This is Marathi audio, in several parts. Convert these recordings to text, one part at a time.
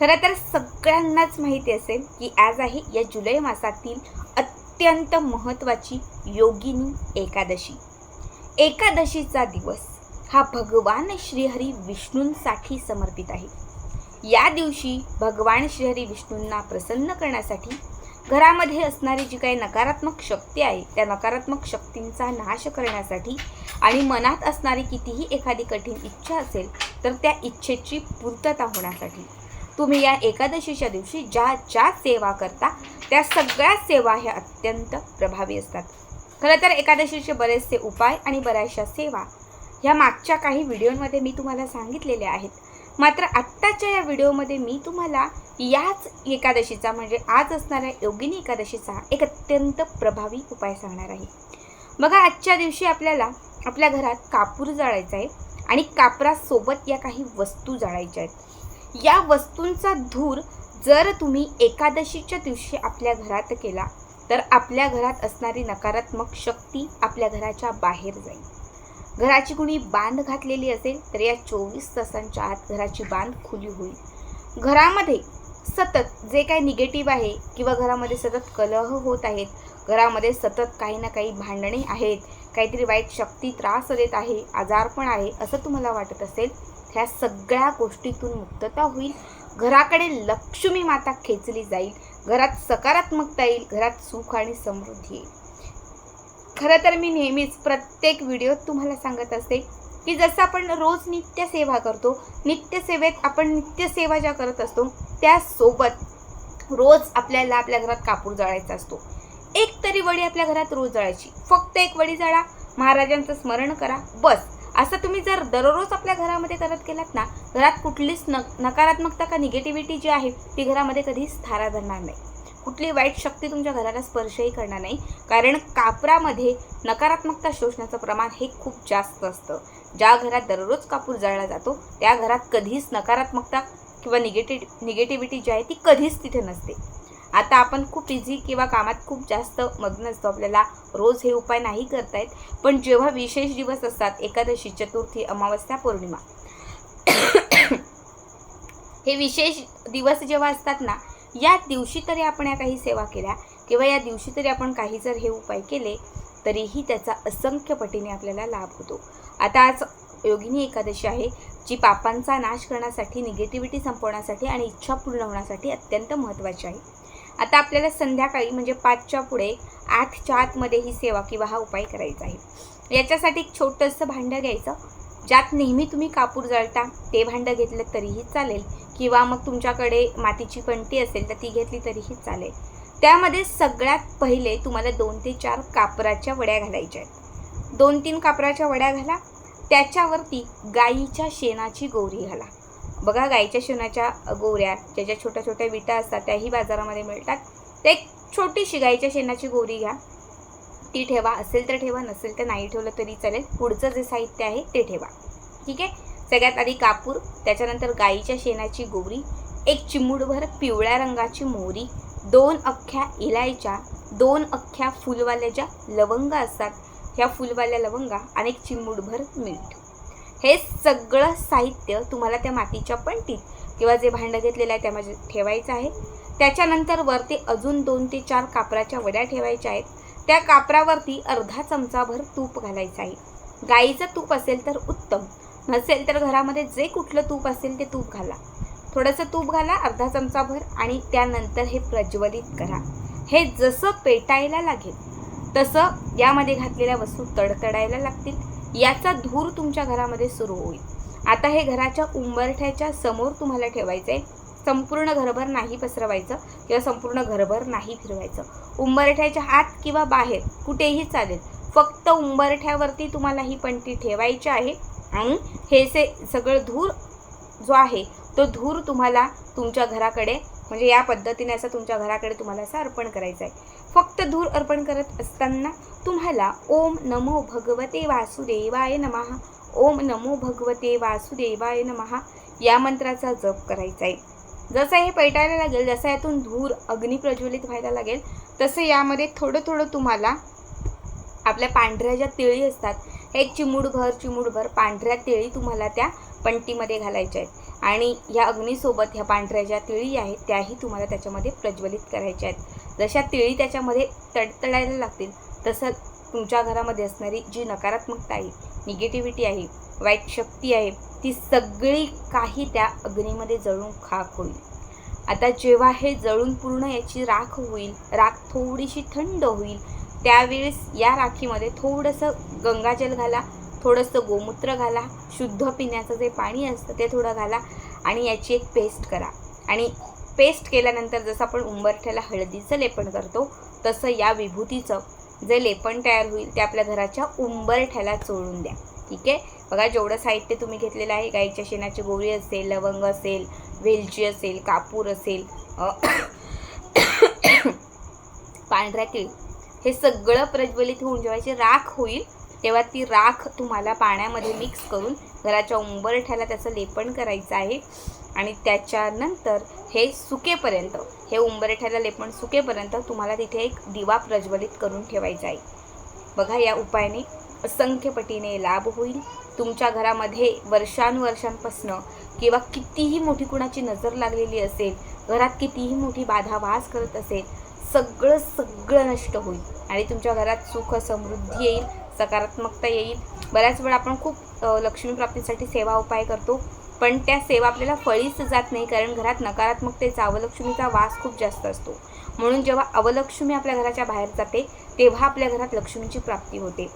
खरं तर सगळ्यांनाच माहिती असेल की आज आहे या जुलै मासातील अत्यंत महत्त्वाची योगिनी एकादशी. एकादशीचा दिवस हा भगवान श्रीहरी विष्णूंसाठी समर्पित आहे. या दिवशी भगवान श्रीहरी विष्णूंना प्रसन्न करण्यासाठी घरामध्ये असणारी जी काही नकारात्मक शक्ती आहे त्या नकारात्मक शक्तींचा नाश करण्यासाठी आणि मनात असणारी कितीही एखादी कठीण इच्छा असेल तर त्या इच्छेची पूर्तता होण्यासाठी तुम्ही या एकादशीच्या दिवशी ज्या ज्या सेवा करता त्या सगळ्या सेवा ह्या अत्यंत प्रभावी असतात. खरं तर एकादशीचे बरेचसे उपाय आणि बऱ्याचशा सेवा ह्या मागच्या काही व्हिडिओमध्ये मी तुम्हाला सांगितलेल्या आहेत. मात्र आत्ताच्या या व्हिडिओमध्ये मी तुम्हाला याच एकादशीचा म्हणजे आज असणाऱ्या योगिनी एकादशीचा एक अत्यंत प्रभावी उपाय सांगणार आहे. बघा आजच्या दिवशी आपल्याला आपल्या घरात कापूर जाळायचा आहे आणि कापरासोबत या काही वस्तू जाळायच्या आहेत. या वस्तूंचा धूर जर तुम्ही एकादशीच्या दिवशी आपल्या घरात केला तर आपल्या घरात असणारी नकारात्मक शक्ती आपल्या घराच्या बाहेर जाईल. घराची कुणी बांध घातलेली असेल तर या चोवीस तासांच्या आत घराची बांध खुली होईल. घरामध्ये सतत जे काही निगेटिव्ह आहे किंवा घरामध्ये सतत कलह होत आहेत घरामध्ये सतत काही ना काही भांडणे आहेत काहीतरी वाईट शक्ती त्रास देत आहे आजारपण आहे असं तुम्हाला वाटत असेल ह्या सगळ्या गोष्टीतून मुक्तता होईल. घराकडे लक्ष्मी माता खेचली जाईल. घरात सकारात्मकता येईल. घरात सुख आणि समृद्धी येईल. खरं तर मी नेहमीच प्रत्येक व्हिडिओत तुम्हाला सांगत असते की जसं आपण रोज नित्य सेवा करतो नित्यसेवेत आपण नित्यसेवा ज्या करत असतो त्यासोबत रोज आपल्याला आपल्या घरात कापूर जळायचा असतो. एक तरी वडी आपल्या घरात रोज जळायची. फक्त एक वडी जळा. महाराजांचं स्मरण करा. बस. असं तुम्ही जर दररोज आपल्या घरामध्ये करत गेलात ना घरात कुठलीच न नकारात्मकता का निगेटिव्हिटी जी आहे ती घरामध्ये कधीच थारा धरणार नाही. कुठली वाईट शक्ती तुमच्या घराला स्पर्शही करणार नाही. कारण कापरामध्ये नकारात्मकता शोषण्याचं प्रमाण हे खूप जास्त असतं. ज्या घरात दररोज कापूर जळला जातो त्या घरात कधीच नकारात्मकता किंवा निगेटिव्ह निगेटिव्हिटी जी आहे ती कधीच तिथे नसते. आता आपण खूप इझी किंवा कामात खूप जास्त मग्न असतो. आपल्याला रोज हे उपाय नाही करतायत पण जेव्हा विशेष दिवस असतात एकादशी चतुर्थी अमावस्या पौर्णिमा. हे विशेष दिवस जेव्हा असतात ना या दिवशी तरी आपण या काही सेवा केल्या किंवा या दिवशी तरी आपण काही जर हे उपाय केले तरीही त्याचा असंख्य पटीने आपल्याला लाभ होतो. आता आज योगिनी एकादशी आहे जी पापांचा नाश करण्यासाठी निगेटिव्हिटी संपवण्यासाठी आणि इच्छा पूर्ण होण्यासाठी अत्यंत महत्त्वाची आहे. आता आपल्याला संध्याकाळी म्हणजे पाचच्या पुढे आठच्या आतमध्ये ही सेवा किंवा हा उपाय करायचा आहे. याच्यासाठी एक छोटंसं भांडं घ्यायचं. ज्यात नेहमी तुम्ही कापूर जळता ते भांडं घेतलं तरीही चालेल. किंवा मग तुमच्याकडे मातीची कंटी असेल तर ती घेतली तरीही चालेल. त्यामध्ये सगळ्यात पहिले तुम्हाला दोन ते चार कापराच्या वड्या घालायच्या आहेत. दोन तीन कापराच्या वड्या घाला. त्याच्यावरती गाईच्या शेणाची गोरी घाला. बघा गाईच्या शेणाच्या गोऱ्या ज्याच्या छोट्या छोट्या विटा असतात त्याही बाजारामध्ये मिळतात. ते एक छोटीशी गाईच्या शेणाची गोरी घ्या. ती ठेवा. असेल तर ठेवा नसेल तर नाही ठेवलं तरी चालेल. पुढचं जे साहित्य आहे ते ठेवा. ठीक आहे? सगळ्यात आधी कापूर त्याच्यानंतर गाईच्या शेणाची गोरी एक चिमूटभर पिवळ्या रंगाची मोहरी दोन अख्ख्या इलायच्या दोन अख्ख्या फुलवाल्या ज्या लवंगा असतात. ह्या फुलवाल्या लवंगा आणि एक चिमूटभर मीठ. हे सगळं साहित्य तुम्हाला त्या मातीच्या पणतीत किंवा जे भांडं घेतलेलं आहे त्यामध्ये ठेवायचं आहे. त्याच्यानंतर वरती अजून दोन ते चार कापराच्या वड्या ठेवायच्या आहेत. त्या कापरावरती अर्धा चमचाभर तूप घालायचं आहे. गाईचं तूप असेल तर उत्तम. नसेल तर घरामध्ये जे कुठलं तूप असेल ते तूप घाला. थोडंसं तूप घाला अर्धा चमचाभर आणि त्यानंतर हे प्रज्वलित करा. हे जसं पेटायला लागेल तसं यामध्ये घातलेल्या वस्तू तडतडायला लागतील. याचा धूर तुमच्या घरामध्ये सुरू होईल. आता हे घराच्या उंबरठ्याच्या समोर तुम्हाला ठेवायचं आहे संपूर्ण घरभर नाही पसरवायचं किंवा संपूर्ण घरभर नाही फिरवायचं. उंबरठ्याच्या आत किंवा बाहेर कुठेही चालेल. फक्त उंबरठ्यावरती तुम्हाला ही पणती ठेवायची आहे आणि हे से सगळं धूर जो आहे तो धूर तुम्हाला तुमच्या घराकडे म्हणजे या पद्धतीने असं तुमच्या घराकडे तुम्हाला असं अर्पण करायचं आहे फक्त धूर अर्पण करत असताना तुम्हाला ओम नमो भगवते वासुदेवाय नमः. ओम नमो भगवते वासुदेवाय नमः. या मंत्राचा जप करायचा आहे. जसं हे पेटायला लागेल जसं यातून धूर अग्नी प्रज्वलित व्हायला लागेल तसं यामध्ये थोडं थोडं तुम्हाला आपल्या पांढऱ्या ज्या तिळी असतात एक चिमूडभर चिमूडभर पांढऱ्या तिळी तुम्हाला त्या पंटीमध्ये घालायच्या आहेत. आणि या अग्नीसोबत ह्या पांढऱ्या ज्या तिळी आहेत त्याही तुम्हाला त्याच्यामध्ये प्रज्वलित करायच्या आहेत. जशा तिळी त्याच्यामध्ये तडतडायला लागतील तसं तुमच्या घरामध्ये असणारी जी नकारात्मकता आहे निगेटिव्हिटी आहे वाईट शक्ती आहे ती सगळी काही त्या अग्नीमध्ये जळून खाक होईल. आता जेव्हा हे जळून पूर्ण याची राख होईल राख थोडीशी थंड होईल त्यावेळेस या राखीमध्ये थोडंसं गंगाजल घाला थोडंसं गोमूत्र घाला शुद्ध पिण्याचं जे पाणी असतं ते थोडं घाला आणि याची एक पेस्ट करा. आणि पेस्ट केल्यानंतर जसं आपण उंबरठ्याला हळदीचं लेपन करतो तसं या विभूतीचं जे लेपन तयार होईल ते आपल्या घराच्या उंबरठ्याला चोळून द्या. ठीक आहे? बघा जेवढं साहित्य तुम्ही घेतलेलं आहे गाईच्या शेणाची गोळी असेल लवंग असेल वेलची असेल कापूर असेल पांढऱ्या तीळ हे सगळं प्रज्वलित होऊन जेव्हा राख होईल तेव्हा ती राख तुम्हाला पाण्यामध्ये मिक्स करून घराच्या उंबरठ्याला त्याचं लेपन करायचं आहे. आणि त्याच्यानंतर हे सुकेपर्यंत हे उंबरेठ्याला लेपण सुकेपर्यंत तुम्हाला तिथे एक दिवा प्रज्वलित करून ठेवायचा आहे. बघा या उपायाने असंख्य पटीने लाभ होईल. तुमच्या घरामध्ये वर्षानुवर्षांपासनं किंवा कितीही मोठी कुणाची नजर लागलेली असेल घरात कितीही मोठी बाधा वास करत असेल सगळं सगळं नष्ट होईल आणि तुमच्या घरात सुख समृद्धी येईल सकारात्मकता येईल. बऱ्याच वेळा आपण खूप लक्ष्मीप्राप्तीसाठी सेवा उपाय करतो. पण त्या सेवा आपल्याला फळीच जात नाही कारण घरात नकारात्मकतेचा अवलक्ष्मीचा वास खूप जास्त असतो. म्हणून जेव्हा अवलक्ष्मी आपल्या घराच्या बाहेर जाते तेव्हा आपल्या घरात लक्ष्मीची प्राप्ती होते.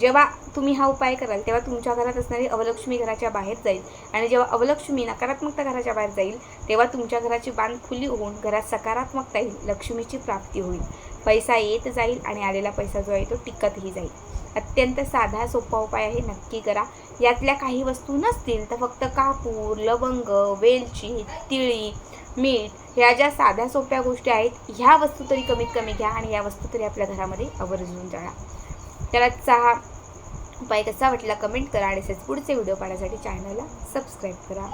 जेव्हा तुम्ही हा उपाय कराल तेव्हा तुमच्या घरात असणारी अवलक्ष्मी घराच्या बाहेर जाईल. आणि जेव्हा अवलक्ष्मी नकारात्मकता घराच्या बाहेर जाईल तेव्हा तुमच्या घराची बांध खुली होऊन घरात सकारात्मकता येईल लक्ष्मीची प्राप्ती होईल. पैसा येत जाईल आणि आलेला पैसा जो आहे तो टिकतही जाईल. अत्यंत साधा सोपा उपाय आहे नक्की करा. यातल्या काही वस्तू नसतील तर फक्त कापूर लवंग वेलची तिळी मीठ ह्या ज्या साध्या सोप्या गोष्टी आहेत ह्या वस्तू तरी कमीत कमी घ्या आणि या वस्तू तरी आपल्या घरामध्ये आवर्जून जाणा तर आजचा हा उपाय कसा वाटला कमेंट करा आणि तसेच पुढचे व्हिडिओ पाहण्यासाठी चॅनलला सबस्क्राईब करा.